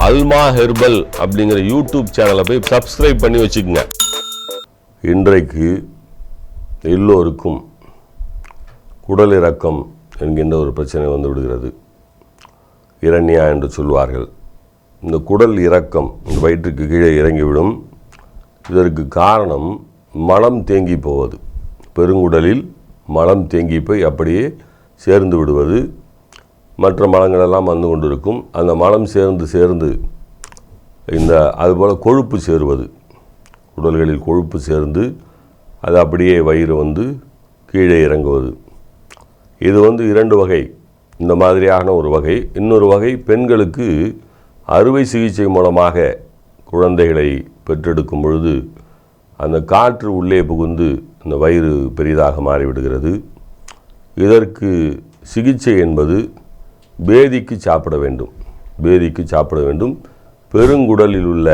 அல்மா herbal அப்படிங்கிற YouTube சேனலை போய் சப்ஸ்கிரைப் பண்ணி வச்சுக்கோங்க. இன்றைக்கு எல்லோருக்கும் குடல் இறக்கம் என்கின்ற ஒரு பிரச்சனை வந்து விடுகிறது. இரண்யா என்று சொல்வார்கள். இந்த குடல் இறக்கம் இந்த வயிற்றுக்கு கீழே இறங்கிவிடும். இதற்கு காரணம் மலம் தேங்கி போவது. பெருங்குடலில் மலம் தேங்கி போய் அப்படியே சேர்ந்து விடுவது. மற்ற மலங்களெல்லாம் வந்து கொண்டிருக்கும். அந்த மலம் சேர்ந்து சேர்ந்து இந்த அதுபோல் கொழுப்பு சேருவது. உடல்களில் கொழுப்பு சேர்ந்து அது அப்படியே வயிறு வந்து கீழே இறங்குவது. இது வந்து இரண்டு வகை இந்த மாதிரியான ஒரு வகை. இன்னொரு வகை பெண்களுக்கு அறுவை சிகிச்சை மூலமாக குழந்தைகளை பெற்றெடுக்கும் பொழுது அந்த காற்று உள்ளே புகுந்து இந்த வயிறு பெரிதாக மாறிவிடுகிறது. இதற்கு சிகிச்சை என்பது பேதிக்கு சாப்பிட வேண்டும். பேதிக்கு சாப்பிட வேண்டும். பெருங்குடலில் உள்ள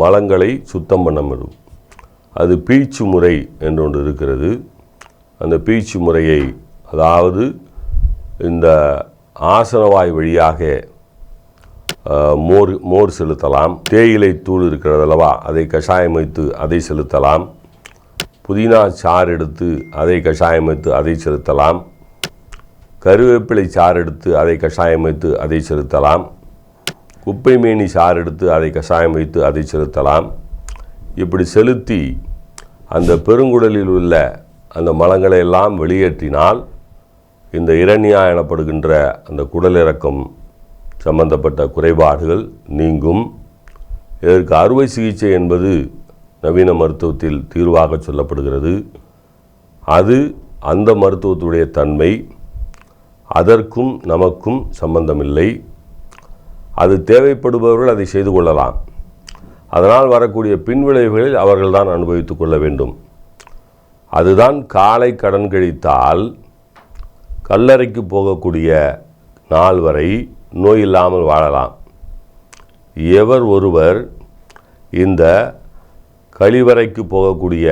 மலங்களை சுத்தம் பண்ண வேண்டும். அது பீச்சு முறை என்று ஒன்று இருக்கிறது. அந்த பீச்சு முறையை அதாவது இந்த ஆசனவாய் வழியாக மோர் மோர் செலுத்தலாம். தேயிலை தூள் இருக்கிறது அல்லவா அதை கஷாயம் வைத்து அதை செலுத்தலாம். புதினா சாறு எடுத்து அதை கஷாயம் வைத்து அதை செலுத்தலாம். கருவேப்பிலை சாறு எடுத்து அதை கஷாயம் வைத்து அதை செலுத்தலாம். குப்பை மேனி சாறு எடுத்து அதை கஷாயம் வைத்து அதை செலுத்தலாம். இப்படி செலுத்தி அந்த பெருங்குடலில் உள்ள அந்த மலங்களை எல்லாம் வெளியேற்றினால் இந்த இரணியா எனப்படுகின்ற அந்த குடலிறக்கம் சம்பந்தப்பட்ட குறைபாடுகள் நீங்கும். இதற்கு அறுவை சிகிச்சை என்பது நவீன மருத்துவத்தில் தீர்வாக சொல்லப்படுகிறது. அது அந்த மருத்துவத்துடைய தன்மை. அதற்கும் நமக்கும் சம்பந்தமில்லை. அது தேவைப்படுபவர்கள் அதை செய்து கொள்ளலாம். அதனால் வரக்கூடிய பின்விளைவுகளில் அவர்கள்தான் அனுபவித்துக் கொள்ள வேண்டும். அதுதான் காலை கடன் கழித்தால் கல்லறைக்கு போகக்கூடிய நாள் வரை நோய் இல்லாமல் வாழலாம். எவர் ஒருவர் இந்த கழிவறைக்கு போகக்கூடிய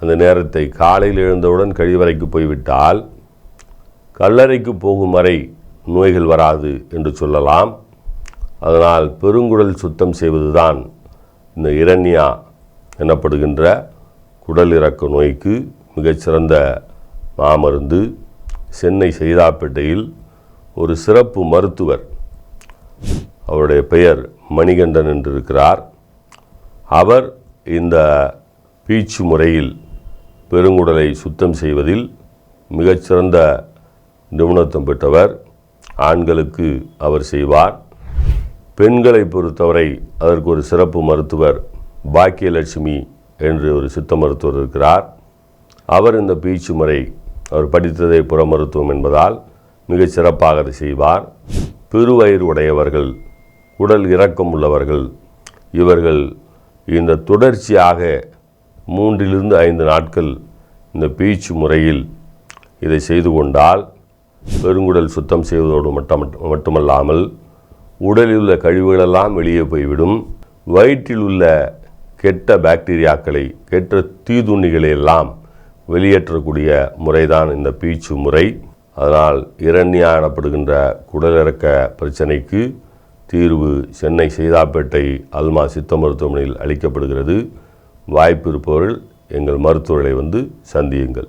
அந்த நேரத்தை காலையில் எழுந்தவுடன் கழிவறைக்கு போய்விட்டால் கல்லறைக்கு போகும் வரை நோய்கள் வராது என்று சொல்லலாம். அதனால் பெருங்குடல் சுத்தம் செய்வதுதான் இந்த இரண்யா எனப்படுகின்ற குடல் இறக்க நோய்க்கு மிகச்சிறந்த மாமருந்து. சென்னை செய்தாப்பேட்டையில் ஒரு சிறப்பு மருத்துவர் அவருடைய பெயர் மணிகண்டன் என்று இருக்கிறார் அவர் இந்த பீச்சு முறையில் பெருங்குடலை சுத்தம் செய்வதில் மிகச்சிறந்த நிபுணத்துவம் பெற்றவர். ஆண்களுக்கு அவர் செய்வார். பெண்களை பொறுத்தவரை அதற்கு ஒரு சிறப்பு மருத்துவர் பாக்கியலட்சுமி என்று ஒரு சித்த மருத்துவர் இருக்கிறார். அவர் இந்த பீச்சு முறை அவர் படித்ததை புற மருத்துவம் என்பதால் மிகச் சிறப்பாக அதை செய்வார். பெருவயிறு உடையவர்கள் உடல் இறக்கம் உள்ளவர்கள் இவர்கள் இந்த தொடர்ச்சியாக மூன்றிலிருந்து ஐந்து நாட்கள் இந்த பீச்சு முறையில் இதை செய்து கொண்டால் பெருங்குடல் சுத்தம் செய்வதோடு மட்டும் மட்டுமல்லாமல் உடலில் உள்ள கழிவுகளெல்லாம் வெளியே போய்விடும். வயிற்றில் உள்ள கெட்ட பாக்டீரியாக்களை கெட்ட தீதுண்ணிகளை எல்லாம் வெளியேற்றக்கூடிய முறைதான் இந்த பீச்சு முறை. அதனால் இரண்யா எனப்படுகின்ற குடலிறக்க பிரச்சனைக்கு தீர்வு சென்னை சைதாப்பேட்டை அல்மா சித்த மருத்துவமனையில் அளிக்கப்படுகிறது. வாய்ப்பு இருப்பவர்கள் எங்கள் மருத்துவர்களை வந்து சந்தியுங்கள்.